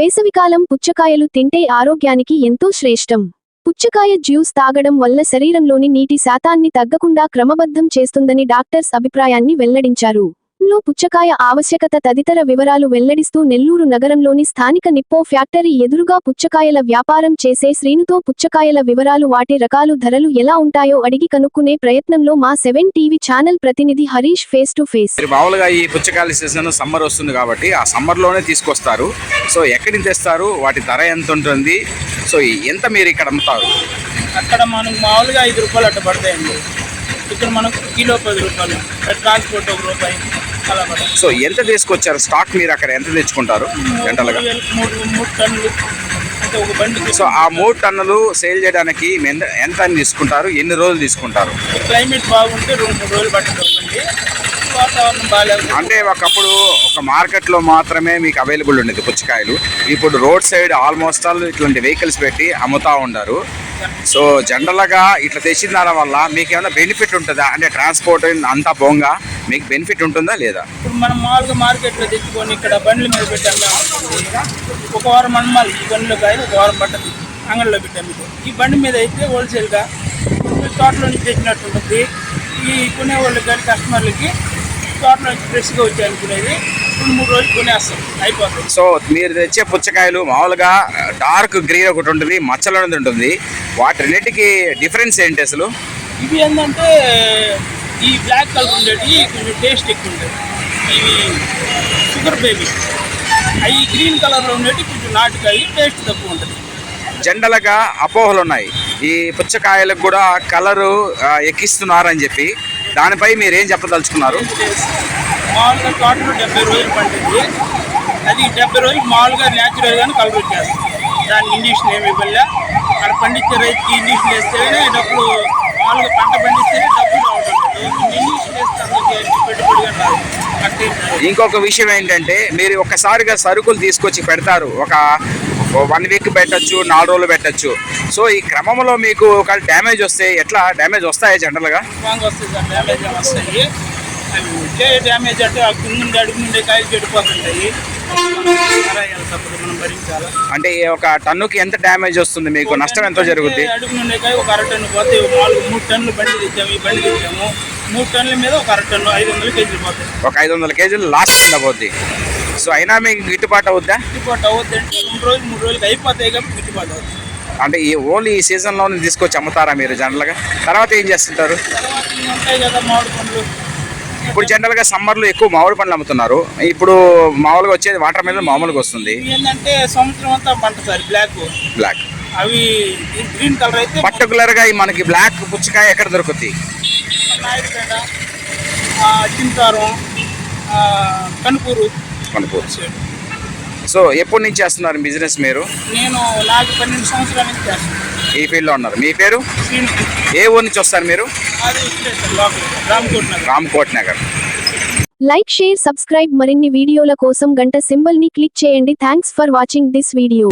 వేసవికాలం పుచ్చకాయలు తింటే ఆరోగ్యానికి ఎంతో శ్రేష్టం. పుచ్చకాయ జ్యూస్ తాగడం వల్ల శరీరంలోని నీటి శాతాన్ని తగ్గకుండా క్రమబద్ధం చేస్తుందని డాక్టర్స్ అభిప్రాయాన్ని వెల్లడించారు. లో పుచ్చకాయ ఆవశ్యకత తదితర వివరాలు వెల్లడిస్తూ నెల్లూరు నగరంలోని స్థానిక నిప్పో ఫ్యాక్టరీ ఎదురుగా పుచ్చకాయల వ్యాపారం చేసే శ్రీనుతో పుచ్చకాయల వివరాలు వాటి రకాలు ధరలు ఎలా ఉంటాయో అడిగి కనుక్కునే ప్రయత్నంలో మా సెవెన్ టీవీ ఛానల్ ప్రతినిధి హరీష్ ఫేస్ టు ఫేస్. మామూలుగా ఈ పుచ్చకాయల సీజన్ సమ్మర్ వస్తుంది కాబట్టి ఆ సమ్మర్లోనే తీసుకొస్తారు. సో ఎక్కడి నుంచి తెస్తారు? వాటి ధర ఎంత ఉంటుంది? సో ఎంత మీరు ఇక్కడ అమ్ముతారు? అక్కడ మనకు మామూలుగా ఐదు రూపాయలు అట్ట పడతాయండి. ఇక్కడ మనకు కిలో పది రూపాయలు. ట్రాన్స్పోర్ట్ ఒక రూపాయి. సో ఎంత తీసుకొచ్చారు? స్టాక్ మీరు అక్కడ ఎంత తెచ్చుకుంటారు? బండికి సో ఆ మూడు టన్నులు సేల్ చేయడానికి ఎంత అని తీసుకుంటారు? ఎన్ని రోజులు తీసుకుంటారు? క్లైమేట్ బాగుంటే రెండు మూడు రోజులు బాగాలేదు. అంటే ఒకప్పుడు ఒక మార్కెట్లో మాత్రమే మీకు అవైలబుల్ ఉండేది పుచ్చకాయలు. ఇప్పుడు రోడ్ సైడ్ ఆల్మోస్ట్ ఆల్ ఇట్లాంటి వెహికల్స్ పెట్టి అమ్ముతా ఉన్నారు సో జనరల్గా ఇట్లా తెచ్చిన దాని వల్ల మీకు ఏమైనా బెనిఫిట్ ఉంటుందా? అంటే ట్రాన్స్పోర్ట్ అంతా పోగా మీకు బెనిఫిట్ ఉంటుందా లేదా? ఇప్పుడు మనం మామూలుగా మార్కెట్లో తెచ్చుకొని ఇక్కడ బండ్ల మీద పెట్టాము ఒక వారం అమ్మాలి. ఈ బండిలో కాయ ఒక వారం పట్టదు. అంగడిలో పెట్టాము. ఈ బండి మీద అయితే హోల్సేల్గా తోటలో నుంచి తెచ్చినట్టు ఉంటుంది. ఈ కొనే వాళ్ళకి కానీ కస్టమర్లకి తోటలో నుంచి ఫ్రెష్గా వచ్చి అనుకునేది రెండు మూడు రోజులు కొనేస్తాం. అయిపోతుంది సో మీరు తెచ్చే పుచ్చకాయలు మామూలుగా డార్క్ గ్రీన్ ఒకటి ఉంటుంది మచ్చలు ఉంటుంది. వాటి రెండింటికి డిఫరెన్స్ ఏంటి అసలు? ఇవి ఏంటంటే ఈ బ్లాక్ కలర్ ఉండేవి కొంచెం టేస్ట్ ఎక్కువ ఉండేది. ఇవి షుగర్ బేబీ అవి గ్రీన్ కలర్లో ఉండేవి కొంచెం నాటుకాయి టేస్ట్ తక్కువ ఉంటుంది జనరల్గా అపోహలు ఉన్నాయి ఈ పుచ్చకాయలకు కూడా కలరు ఎక్కిస్తున్నారని చెప్పి దానిపై మీరు ఏం చెప్పదలుచుకున్నారు? మామూలుగా తోటలో డెబ్బై రోజులు పండింది. అది డెబ్బై రోజులు మామూలుగా న్యాచురల్గానే కలర్ వచ్చేస్తుంది. దానికి ఇంజక్షన్ ఏమి ఇవ్వలే. అక్కడ పండించే రైతుకి ఇంజక్షన్ వేస్తేనే డబ్బులు మామూలుగా పంట పండిస్తేనే డబ్బులు రావడం ఇంజక్షన్ వేస్తే అందుకే పెట్టుబడిగా రాదు అట్టే ఇంకొక విషయం ఏంటంటే మీరు ఒక్కసారిగా సరుకులు తీసుకొచ్చి పెడతారు. ఒక వన్ వీక్ పెట్టచ్చు నాలుగు రోజులు పెట్టచ్చు. సో ఈ క్రమంలో మీకు ఒక డ్యామేజ్ వస్తే ఎట్లా? డ్యామేజ్ వస్తాయా జనరల్గా అవి వచ్చే డ్యామేజ్ అంటే ఆ కింద నుండి అడుగు నుండి కాయలు చెడిపోతుంటాయి. అంటే ఒక టన్నుకి ఎంత డ్యామేజ్ వస్తుంది మీకు? నష్టం ఎంతో జరుగుద్ది? అంటే అడుగు నుండి కాయ ఒక అర టన్ను పోతే నాలుగు మూడు టన్నులు బండి తెచ్చాము ఈ బండి తెచ్చాము. మూడు టన్నుల మీద ఒక అర టన్ను ఐదు వందలు కేజీలు పోతాయి. ఒక ఐదు వందల కేజీలు లాస్ట్ కింద పోద్ది. సో అయినా మీకు గిట్టుబాటు అవుద్దా? గిట్టుబాటు అవుద్ది అంటే రెండు రోజులు మూడు రోజులకి అయిపోతాయి కాబట్టి గిట్టుబాటు అవుతుంది అంటే ఈ ఓన్లీ ఈ సీజన్లోనే తీసుకొచ్చి అమ్ముతారా మీరు జనరల్గా? తర్వాత ఏం చేస్తుంటారు? తర్వాత ఉంటాయి కదా మామిడి పండ్లు. ఇప్పుడు జనరల్గా సమ్మర్లో ఎక్కువ మామిడి పండ్లు అమ్ముతున్నారు. ఇప్పుడు మామూలుగా వచ్చేది వాటర్ మిలన్ మామూలుగా వస్తుంది. ఏంటంటే సంవత్సరం అంతా పంట సార్ బ్లాక్ బ్లాక్ అవి గ్రీన్ కలర్ అయితే పర్టికులర్గా మనకి బ్లాక్ పుచ్చకాయ ఎక్కడ దొరుకుతుంది నాయుడుపేట చింతారం కనుపూరు కనుపూర్. సో ఎప్పటి నుంచి చేస్తున్నారు బిజినెస్ మీరు? నేను నాకు పన్నెండు సంవత్సరాల నుంచి చేస్తాను ఈ ఫీల్డ్లో ఉన్నారు. మీ పేరు? ఏ ఊరు నుంచి వస్తారు మీరు? Ramkot Nagar. Ramkot Nagar like share subscribe మరిన్ని వీడియోల కోసం గంట సింబల్ని క్లిక్ చేయండి. Thanks for watching this video.